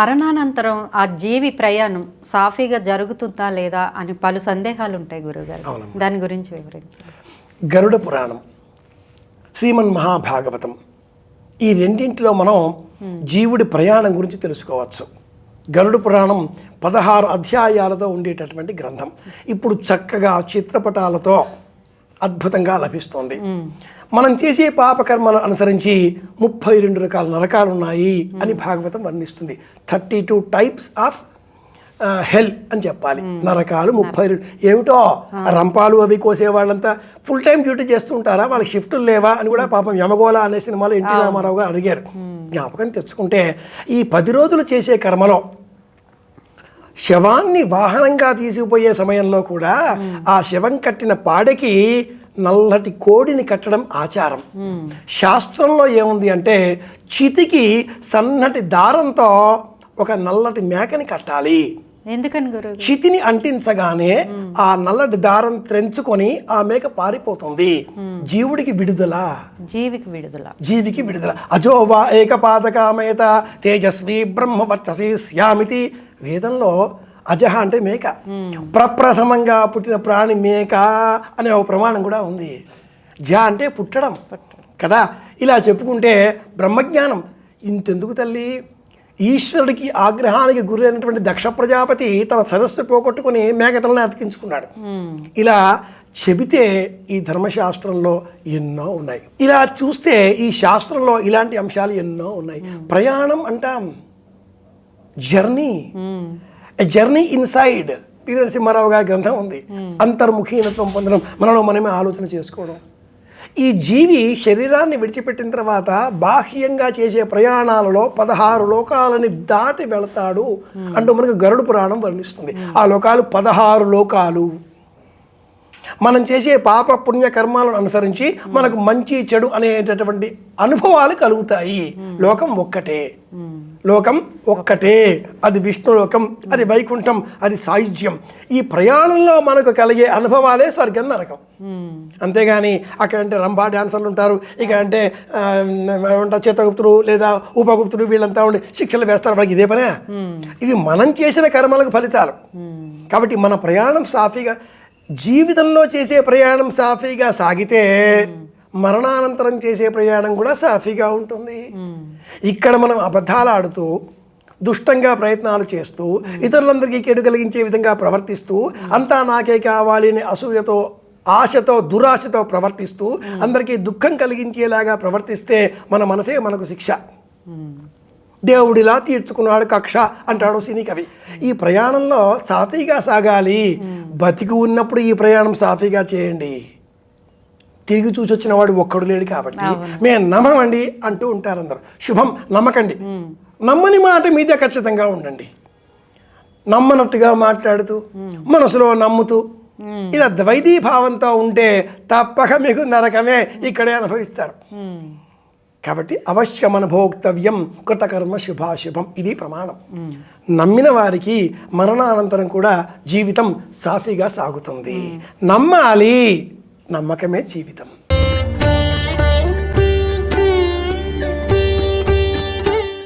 మరణానంతరం ఆ జీవి ప్రయాణం సాఫీగా జరుగుతుందా లేదా అని పలు సందేహాలు ఉంటాయి గురుగారు దాని గురించి వివరించండి. గరుడ పురాణం శ్రీమన్ మహాభాగవతం ఈ రెండింటిలో మనం జీవుడి ప్రయాణం గురించి తెలుసుకోవచ్చు. గరుడ పురాణం పదహారు అధ్యాయాలతో ఉండేటటువంటి గ్రంథం. ఇప్పుడు చక్కగా చిత్రపటాలతో అద్భుతంగా లభిస్తుంది. మనం చేసే పాపకర్మలు అనుసరించి ముప్పై రెండు రకాల నరకాలు ఉన్నాయి అని Bhagavatam వర్ణిస్తుంది. Thirty two types of hell అని చెప్పాలి. నరకాలు ముప్పై రెండు. ఏమిటో? రంపాలు అవి కోసే వాళ్ళంతా ఫుల్ టైం డ్యూటీ చేస్తుంటారా వాళ్ళకి షిఫ్టులు లేవా అని కూడా పాపం యమగోళ అనే సినిమాలో ఎన్టీ రామారావు గారు అడిగారు. జ్ఞాపకం తెచ్చుకుంటే ఈ పది రోజులు చేసే కర్మలో శవాన్ని వాహనంగా తీసుకుపోయే సమయంలో కూడా ఆ శవం కట్టిన పాడెకి నల్లటి కోడిని కట్టడం ఆచారం. శాస్త్రంలో ఏముంది అంటే చితికి సన్నటి దారంతో ఒక నల్లటి మేకని కట్టాలి. ఎందుకని చితిని అంటించగానే ఆ నల్లటి దారం త్రెంచుకొని ఆ మేక పారిపోతుంది. జీవుడికి విడుదల. జీవికి విడుదల. జీవికి విడుదల. అజోవా ఏకపాదకామేత తేజస్వి బ్రహ్మవర్చసి శ్యామితి. వేదంలో అజహ అంటే మేక. ప్రప్రథమంగా పుట్టిన ప్రాణి మేక అనే ఒక ప్రమాణం కూడా ఉంది. జ అంటే పుట్టడం. కదా? ఇలా చెప్పుకుంటే బ్రహ్మజ్ఞానం. ఇంతెందుకు తల్లి? ఈశ్వరుడికి ఆగ్రహానికి గురైనటువంటి దక్ష ప్రజాపతి తన సరస్సు పోగొట్టుకుని మేకతలను అతికించుకున్నాడు. ఇలా చెబితే ఈ ధర్మశాస్త్రంలో ఎన్నో ఉన్నాయి. ఇలా చూస్తే ఈ శాస్త్రంలో ఇలాంటి అంశాలు ఎన్నో ఉన్నాయి. ప్రయాణం అంటాం. Journey. Journey inside. P. Narasimharao గారి గ్రంథం ఉంది. అంతర్ముఖీనత్వం పొందడం. మనలో మనమే ఆలోచన చేసుకోవడం. ఈ జీవి శరీరాన్ని విడిచిపెట్టిన తర్వాత బాహ్యంగా చేసే ప్రయాణాలలో పదహారు లోకాలని దాటి వెళతాడు అంటూ మనకు గరుడు పురాణం వర్ణిస్తుంది. ఆ లోకాలు పదహారు లోకాలు. మనం చేసే పాప పుణ్య కర్మాలను అనుసరించి మనకు మంచి చెడు అనేటటువంటి అనుభవాలు కలుగుతాయి. లోకం ఒక్కటే. లోకం ఒక్కటే. అది విష్ణులోకం అది వైకుంఠం అది సాయుధ్యం. ఈ ప్రయాణంలో మనకు కలిగే అనుభవాలే స్వర్గం నరకం. అంతేగాని అక్కడ అంటే రంభా డాన్సర్లు ఉంటారు ఇక అంటే చిత్రగుప్తుడు లేదా ఉపగుప్తుడు వీళ్ళంతా ఉండి శిక్షలు వేస్తారు వాళ్ళకి ఇదే పనే? ఇవి మనం చేసిన కర్మలకు ఫలితాలు. కాబట్టి మన ప్రయాణం సాఫీగా జీవితంలో చేసే ప్రయాణం సాఫీగా సాగితే మరణానంతరం చేసే ప్రయాణం కూడా సాఫీగా ఉంటుంది. ఇక్కడ మనం అబద్ధాలు ఆడుతూ దుష్టంగా ప్రయత్నాలు చేస్తూ ఇతరులందరికీ కేడు కలిగించే విధంగా ప్రవర్తిస్తూ అంతా నాకే కావాలి అనే అసూయతో ఆశతో దురాశతో ప్రవర్తిస్తూ అందరికీ దుఃఖం కలిగించేలాగా ప్రవర్తిస్తే మన మనసే మనకు శిక్ష. దేవుడిలా తీర్చుకున్నాడు కక్ష అంటాడు సినీ కవి. ఈ ప్రయాణంలో సాఫీగా సాగాలి. బతికి ఉన్నప్పుడు ఈ ప్రయాణం సాఫీగా చేయండి. తిరిగి చూసి వచ్చిన వాడు ఒక్కడు లేడు కాబట్టి మేము నమ్మమండి అంటూ ఉంటారు అందరు. శుభం నమ్మకండి. నమ్మని మాట మీదే ఖచ్చితంగా ఉండండి. నమ్మనట్టుగా మాట్లాడుతూ మనసులో నమ్ముతూ ఇలా ద్వైతీ భావంతో ఉంటే తప్పక మీకు నరకమే ఇక్కడే అనుభవిస్తారు. కాబట్టి అవశ్యం అనుభోక్తవ్యం కృతకర్మ శుభాశుభం ఇది ప్రమాణం. నమ్మిన వారికి మరణానంతరం కూడా జీవితం సాఫీగా సాగుతుంది. నమ్మాలి. నమ్మకమే జీవితం.